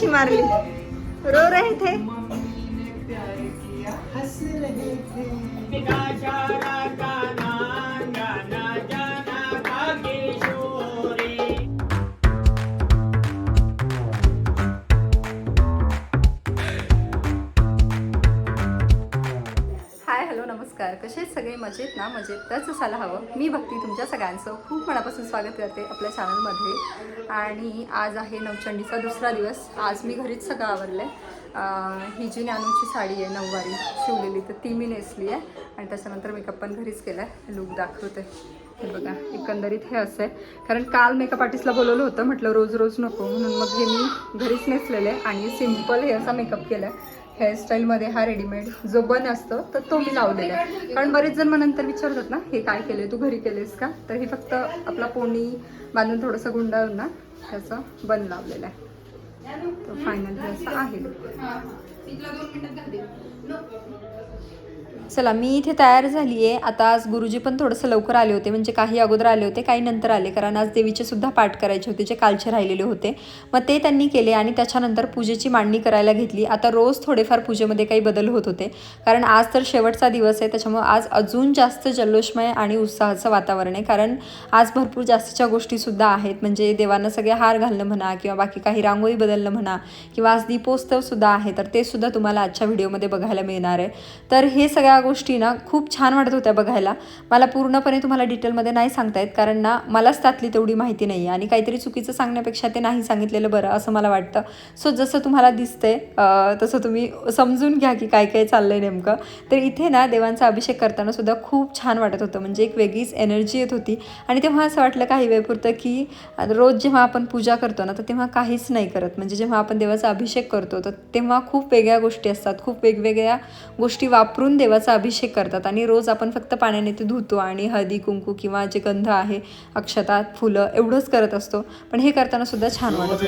झरने ना तुम्हारी लाद बघ नमस्कार. कसे आहेत सगळे? मजेत ना? मजेत. तरच असायला हवं. मी भक्ती तुमच्या सगळ्यांचं. खूप मनापासून स्वागत करते आपल्या चॅनलमध्ये आणि आज आहे नवचंडीचा दुसरा दिवस. आज मी घरीच सगळं आवरलं आहे ही जी ज्ञानूची साडी आहे नऊवारी शिवलेली तर ती मी नेसली आहे. आणि त्याच्यानंतर मेकअप पण घरीच केला आहे लुक दाखवते. हे बघा एकंदरीत हे असं आहे. कारण काल मेकअप आर्टिस्टला बोलवलं होतं म्हटलं रोज रोज नको. म्हणून मग हे मी घरीच नेसलेलं आहे. आणि सिंपल हे असा मेकअप केला आहे हेअरस्टाईलमध्ये हा रेडीमेड जो बन असतो तर तो मी लावलेला आहे. कारण बरेच जण मग नंतर विचारतात ना हे काय केलं तू घरी केलेस का? तर हे फक्त आपला पोणी बांधून थोडंसं गुंडाळून ना त्याचं बन लावलेलं आहे. तर फायनल असं आहे. चला मी इथे तयार झाली आहे आता आज गुरुजी पण थोडंसं लवकर आले होते म्हणजे काही अगोदर आले होते काही नंतर आले. कारण आज देवीचे सुद्धा पाठ करायचे होते जे कालचे राहिलेले होते. मग ते त्यांनी केले आणि त्याच्यानंतर पूजेची मांडणी करायला घेतली. आता रोज थोडेफार पूजेमध्ये काही बदल होत होते. कारण आज तर शेवटचा दिवस आहे त्याच्यामुळे आज अजून जास्त जल्लोषमय आणि उत्साहाचं वातावरण आहे. कारण आज भरपूर जास्तीच्या गोष्टीसुद्धा आहेत. म्हणजे देवांना सगळे हार घालणं म्हणा किंवा बाकी काही रांगोळी बदलणं म्हणा किंवा आज दीपोत्सवसुद्धा आहे तर ते सुद्धा तुम्हाला आजच्या व्हिडिओमध्ये बघायला मिळणार आहे. तर हे सगळ्या गोष्टी ना खूप छान वाटत होत्या बघायला. मला पूर्णपणे तुम्हाला डिटेलमध्ये नाही सांगता येत कारण ना मलाच त्यातली तेवढी माहिती नाही आहे आणि काहीतरी चुकीचं सांगण्यापेक्षा ते नाही सांगितलेलं बरं असं मला वाटतं. सो जसं तुम्हाला दिसतंय तसं तुम्ही समजून घ्या की काय काय चाललं आहे नेमकं. तर इथे ना देवांचा अभिषेक करताना सुद्धा खूप छान वाटत होतं. म्हणजे एक वेगळीच एनर्जी येत होती. आणि तेव्हा असं वाटलं काही वेळपुरतं की रोज जेव्हा आपण पूजा करतो ना तर तेव्हा काहीच नाही करत. म्हणजे जेव्हा आपण देवाचा अभिषेक करतो तर तेव्हा खूप वेगळ्या गोष्टी असतात. खूप वेगवेगळ्या गोष्टी वापरून देवाचा अभिषेक करतात आणि रोज आपण फक्त पाण्याने ते धुतो आणि हळदी कुंकू किंवा जे गंध आहे अक्षता फुलं एवढंच करत असतो. पण हे करताना सुद्धा छान वाटत.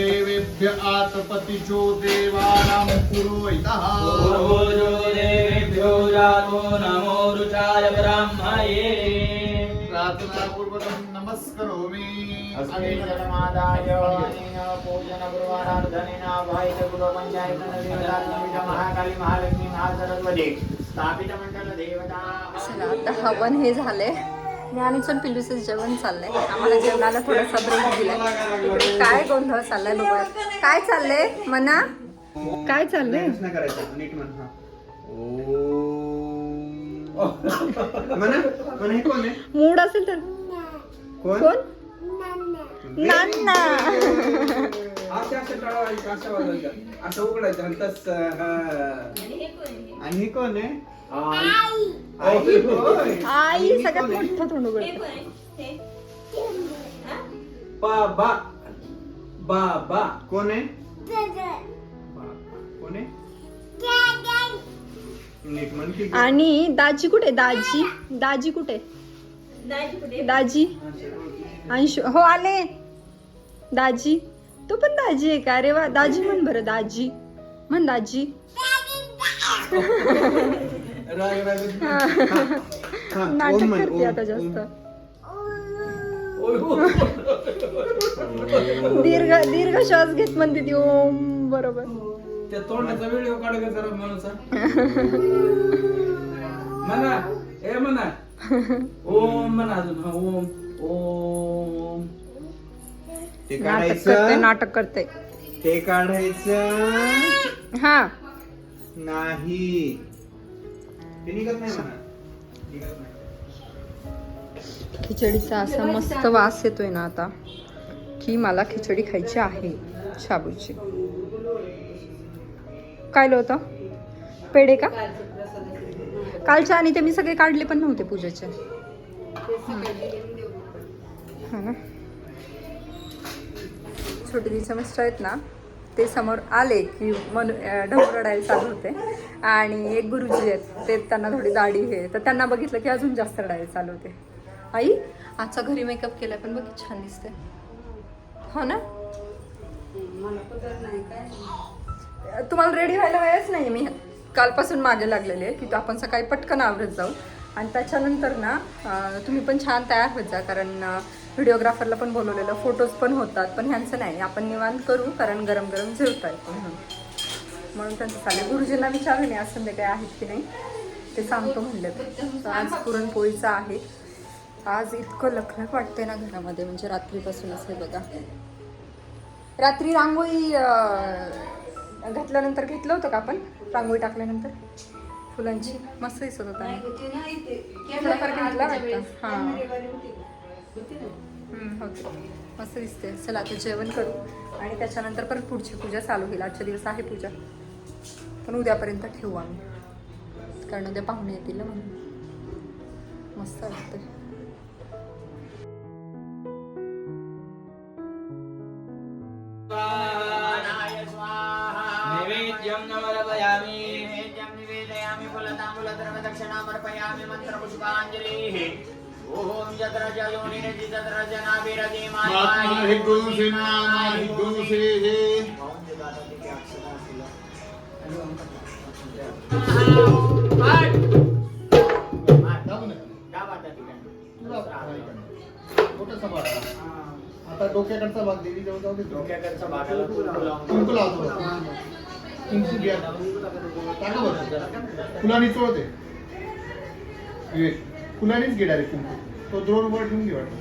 नमस्करोमि. महाकाली महालक्ष्मी महासरस्वती चला आता हवन हे झालंय. ज्ञानेश्वर पिल्लूचं जेवण चाललंय. आम्हाला जेवणाला थोडासा ब्रेक दिलाय. काय गोंधळ चाललाय बघूया. काय चाललंय मना? काय चाललंय? नाही करायचं नीट म्हण म्हणा म्हणा कोण आहे मूड असेल तर. कोण? कोण? असं उघडायचं. आणि तसं. आणि कोण आहे? आई. होय. आई आणि सगळ्यात कोण आहे? मोठं तोंड उघडतं. बाबा. बाबा. कोण आहे? बाबा. कोण आहे? नीट म्हण की आणि दाजी कुठे दाजी. दाजी कुठे दाजी अंशु हो आले. दाजी. तू पण दाजी आहे का? अरे वा दाजी म्हण बरं दाजी. म्हण दाजी. राग राग. हा. हा, ओम नाटक म्हण, करते ओम, आता ओम. जास्त. दीर्घ दीर्घ श्वास घेत म्हणते ती ओम बरोबर. त्या तोंडाचा व्हिडिओ काढ का जरा माणूसा. म्हणा ए म्हणा. ओम म्हणा अजून हा, ओम ओम. ते नाटक करते काढायचं. नाटक करते. ते काढायचं. हा. नाही. ते निघत नाही म्हणा. निघत नाही. खिचडीचा असा मस्त वास येतोय ना आता की मला खिचडी खायची आहे. शाबूची. काय होतं? पेढे का? कालच्या आणि ते मी सगळे काढले पण नव्हते पूजेचे. हा ना. छोटे तिचे मिस्टर आहेत ना ते समोर आले की मन ढवळ रडायला चालू होते. आणि एक गुरुजी आहेत ते त्यांना थोडी दाढी आहे तर त्यांना बघितलं की अजून जास्त रडायला चालू होते. आई? आजचा घरी मेकअप केलाय पण बघ छान दिसते हो ना? तुम्हाला रेडी व्हायला वेळच नाही मी. कालपासून मागे लागलेली आहे की तो आपण सकाळी पटकन आवरत जाऊ. आणि त्याच्यानंतर ना तुम्ही पण छान तयार होत जा कारण व्हिडिओग्राफरला पण बोलवलेलं फोटोज पण होतात पण ह्यांचं नाही. आपण निवांत करू कारण गरम गरम जेवता येतं म्हणून म्हणून त्यांचं चालेल गुरुजींना विचारू नये आज संध्याकाळी आहेत की नाही? ते सांगतो म्हणले तर आज पुरणपोळीचं आहे. आज इतकं लखलख वाटते ना घरामध्ये म्हणजे रात्रीपासूनच हे बघा. रात्री रांगोळी घातल्यानंतर घेतलं होतं का आपण? रांगोळी टाकल्यानंतर? फुलांची. मस्त दिसत होता. हां. मस्त दिसते. चला आता जेवण करू. आणि त्याच्यानंतर परत पुढची पूजा चालू होईल. आजच्या दिवस आहे पूजा. पण उद्यापर्यंत ठेवू आम्ही. कारण उद्या पाहुणे येतील ना म्हणून. मस्त वाटतं. नैवेद्यं नमरपयामि। नैवेद्यं निवेदयामि फलताम्बूलद्रवदक्षिणामर्पयामि मन्त्रपुष्पाञ्जलिः। ओम जत्राच्या योनिने जितत्राच्या नाभिरजे महात्मा हे गुरु से नामा हे गुरु से हे। आता डोक्याकडचा भाग देवी जवळ जाऊ दे डोक्याकडचा भागाला कुंकू लावतो कुंकू घ्या. टाका फुलांनी चोळते. विवेक. फुलानीच घे डायरेक्ट तो द्रोण वर ठेवून घे वाटतं.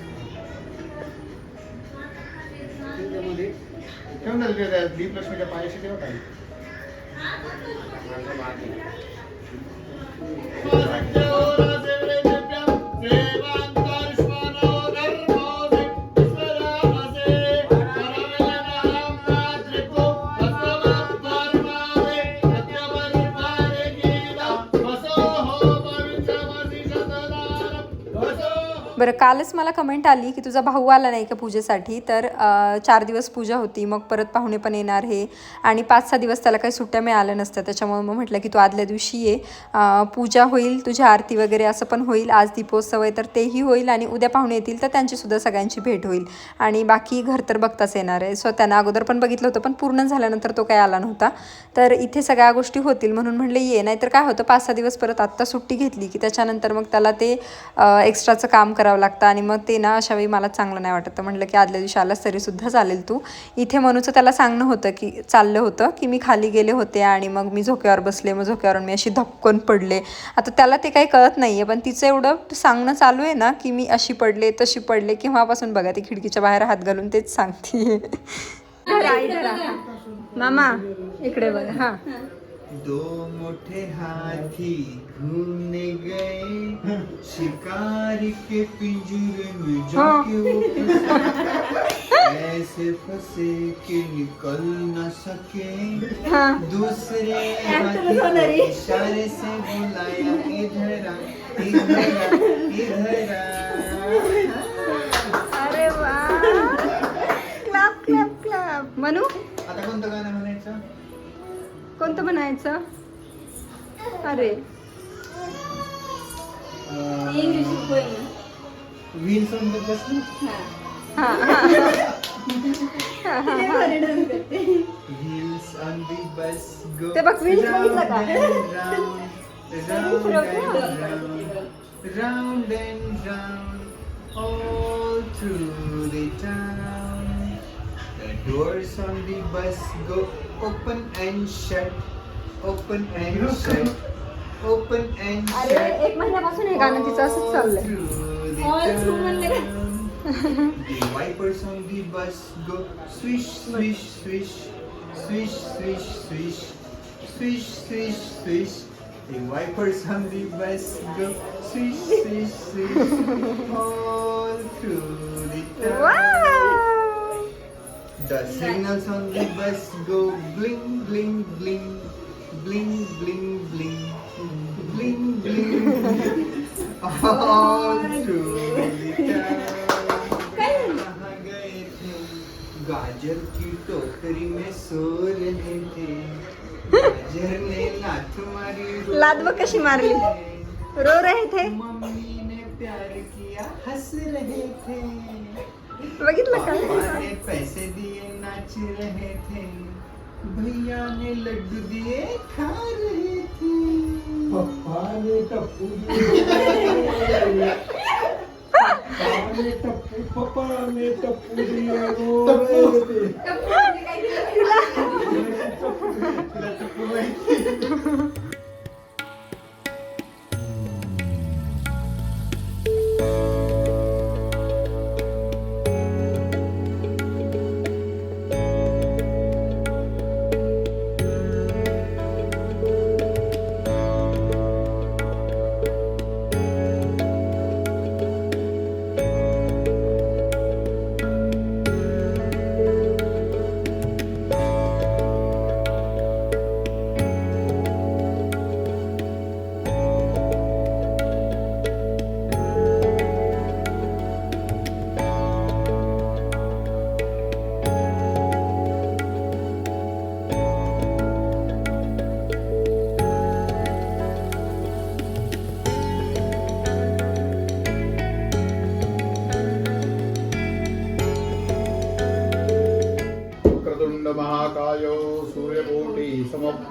ठेवून द्या दीप लक्ष्मीच्या पायाशी ठेवा काही कालच मला कमेंट आली की तुझा भाऊ आला नाही का पूजेसाठी? तर चार दिवस पूजा होती मग परत पाहुणे पण येणार हे. आणि पाच सहा दिवस त्याला काही सुट्ट्या मिळाल्या नसत्या. त्याच्यामुळे मग म्हटलं की तू आदल्या दिवशी ये. पूजा होईल तुझी आरती वगैरे असं पण होईल. आज दीपोत्सव आहे तर तेही होईल आणि उद्या पाहुणे येतील तर त्यांचीसुद्धा सगळ्यांची भेट होईल. आणि बाकी घर तर बघताच येणार आहे. सो त्यांना अगोदर पण बघितलं होतं पण पूर्ण झाल्यानंतर तो काही आला नव्हता. तर इथे सगळ्या गोष्टी होतील म्हणून म्हटलं ये. नाहीतर काय होतं पाच सहा दिवस परत आत्ता सुट्टी घेतली की त्याच्यानंतर मग त्याला ते एक्स्ट्राचं काम करावं लागतं आणि मग ते ना अशा वेळी मला चांगलं नाही वाटत. तर म्हटलं की आदल्या दिवशी आलास तरीसुद्धा चालेल तू. इथे मनूचं त्याला सांगणं होतं की चाललं होतं की मी खाली गेले होते आणि मग मी झोक्यावर बसले मग झोक्यावरून मी अशी धपकन पडले. आता त्याला ते काही कळत नाही आहे पण तिचं एवढं सांगणं चालू आहे ना की मी अशी पडले तशी पडले केव्हापासून बघा ती खिडकीच्या बाहेर हात घालून तेच सांगते मामा इकडे बघा हां. दो मोठे हाथी घूमने गए। शिकारी के पिंजरे में जाके वो फंसे। ऐसे फंसे कि निकल न सके। दूसरे हाथी को इशारे से बुलाया इधर इधर इधर नव्हतं बनायचं? अरे. इंग्लिश ते बघ व्हील्स बघितलं का? Round and round all through the town. The doors on the bus go open and shut, open and shut, open and अरे shut. एक महिन्यापासून हे गाणं तिचं असंच चाललंय All through the town. The wipers on the bus go swish, swish, swish, swish, swish, swish, swish, swish, swish. The wipers on the bus go swish, swish, swish, all through the town. The signals on the bus go bling, bling, bling, bling, bling, bling, bling, bling, all through the town. गाजर की टोकरी में so रहे थे गाजर ने लात मारी लात बघ कशी मारली. रो रहे थे मम्मी ने प्यार किया हंस रहे थे बघितलं का नाच रहे थे। भैया ने लड्डू दिए खा रहे थे। पप्पा ने टप्पू पप्पा ने टप्पू पप्पा ने टप्पू दिया रो रहे थे।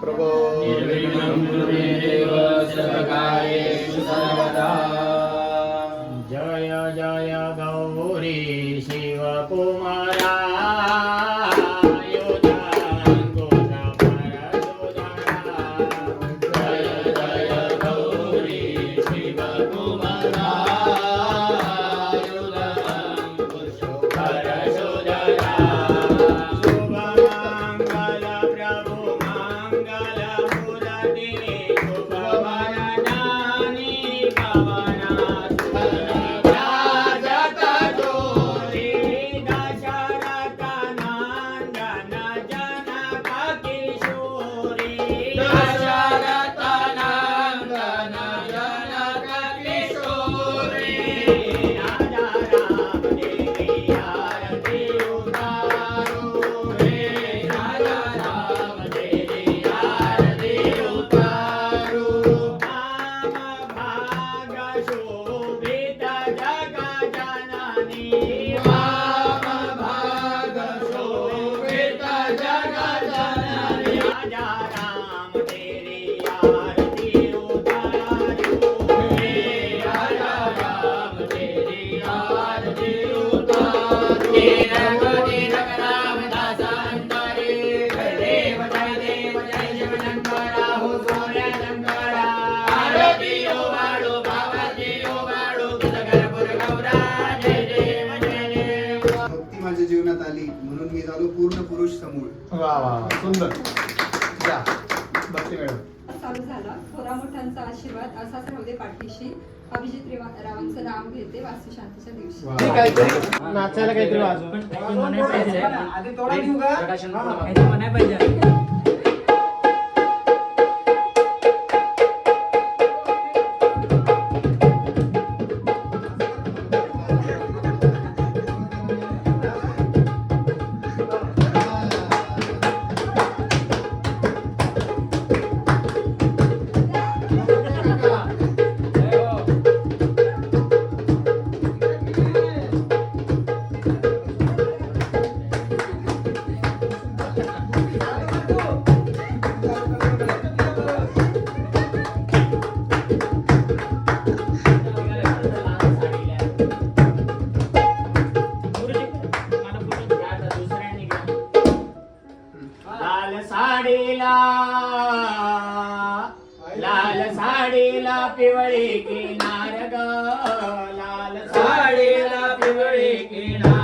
ప్రభు पियुष समूळ वा वा सुंदर या भक्ती मॅडम चालू झाला थोरा मोठ्यांचा आशीर्वाद असाच राहू दे पाठीशी अभिजित रावांचं नाव घेते वास्तुशांतीच्या दिवशी नाचायला काहीतरी वाजव म्हणायला पाहिजे in a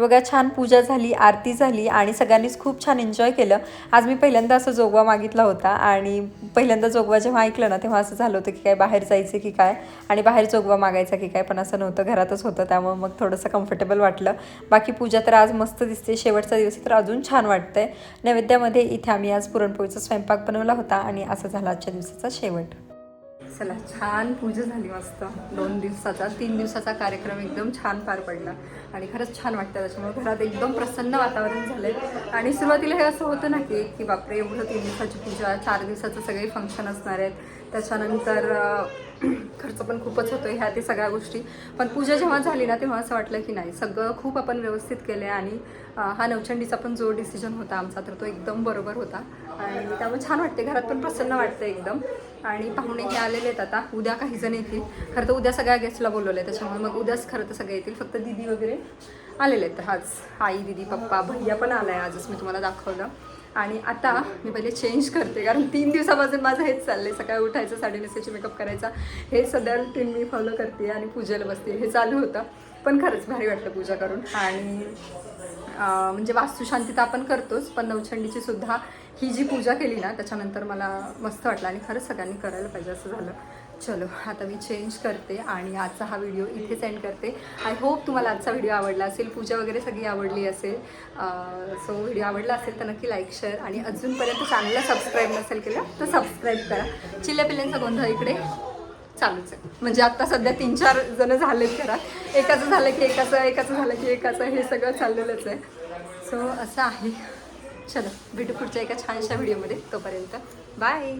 बघा छान पूजा झाली आरती झाली आणि सगळ्यांनीच खूप छान एन्जॉय केलं. आज मी पहिल्यांदा असं जोगवा मागितला होता आणि पहिल्यांदा जोगवा जेव्हा ऐकलं ना तेव्हा असं झालं होतं की काय बाहेर जायचं की काय आणि बाहेर जोगवा मागायचा की काय पण असं नव्हतं घरातच होतं त्यामुळे मग थोडंसं कम्फर्टेबल वाटलं. बाकी पूजा तर आज मस्त दिसते शेवटचा दिवस तर अजून छान वाटतंय. नैवेद्यामध्ये इथे आम्ही आज पुरणपोळीचा स्वयंपाक बनवला होता आणि असं झाला आजच्या दिवसाचा शेवट. चला छान पूजा झाली मस्त. दोन दिवसाचा तीन दिवसाचा कार्यक्रम एकदम छान पार पडला. आणि खरंच छान वाटतं त्याच्यामुळे घरात एकदम प्रसन्न वातावरण झालं आणि सुरुवातीला हे असं होतं ना की की बापरे एवढं तीन दिवसाची पूजा चार दिवसाचं सगळे फंक्शन असणार आहेत. त्याच्यानंतर खर्च पण खूपच होतो ह्या ते सगळ्या गोष्टी. पण पूजा जेव्हा झाली ना तेव्हा असं वाटलं की नाही सगळं खूप आपण व्यवस्थित केलं आहे आणि हा नवचंडीचा पण जो डिसिजन होता आमचा तर तो एकदम बरोबर होता. आणि त्यामुळे छान वाटते घरात पण प्रसन्न वाटतं एकदम. आणि पाहुणे हे आलेले आहेत आता उद्या काही जण येतील. खरं तर उद्या सगळ्या गेस्टला बोलवलं आहे त्याच्यामुळे मग उद्याच खरं तर सगळे येतील. फक्त दिदी वगैरे आलेले आहेत. आज आई दिदी पप्पा भैया पण आला आहे आजच मी तुम्हाला दाखवलं. आणि आता मी पहिले चेंज करते कारण तीन दिवसापासून माझं हेच चाललं आहे सकाळी उठायचं साडी नेसायची मेकअप करायचा. हे सध्या रुटीन मी फॉलो करते आणि पूजेला बसते. हे चालू होतं पण खरंच भारी वाटलं पूजा करून. आणि म्हणजे वास्तुशांती तर आपण करतोच पण नवचंडीची सुद्धा ही जी पूजा केली ना त्याच्यानंतर मला मस्त वाटलं आणि खरंच सगळ्यांनी करायला पाहिजे असं झालं. चलो आता मी चेंज करते आणि आजचा हा व्हिडिओ इथे सेंड करते. आय होप तुम्हाला आजचा व्हिडिओ आवडला असेल. पूजा वगैरे सगळी आवडली असेल. सो व्हिडिओ आवडला असेल तर नक्की लाईक शेअर आणि अजूनपर्यंत चॅनलला सबस्क्राईब नसेल केलं तर सबस्क्राईब करा. चिल्ल्या पिल्ल्यांचा गोंधळ इकडे चालूच आहे. म्हणजे आत्ता सध्या तीन चार जण झालेत घरात. एकाचं झालं की एकाचं एकाचं झालं की एकाचं हे सगळं चाललेलंच आहे. सो असं आहे. चलो भेटू पुढच्या एका छानशा व्हिडिओमध्ये तोपर्यंत बाय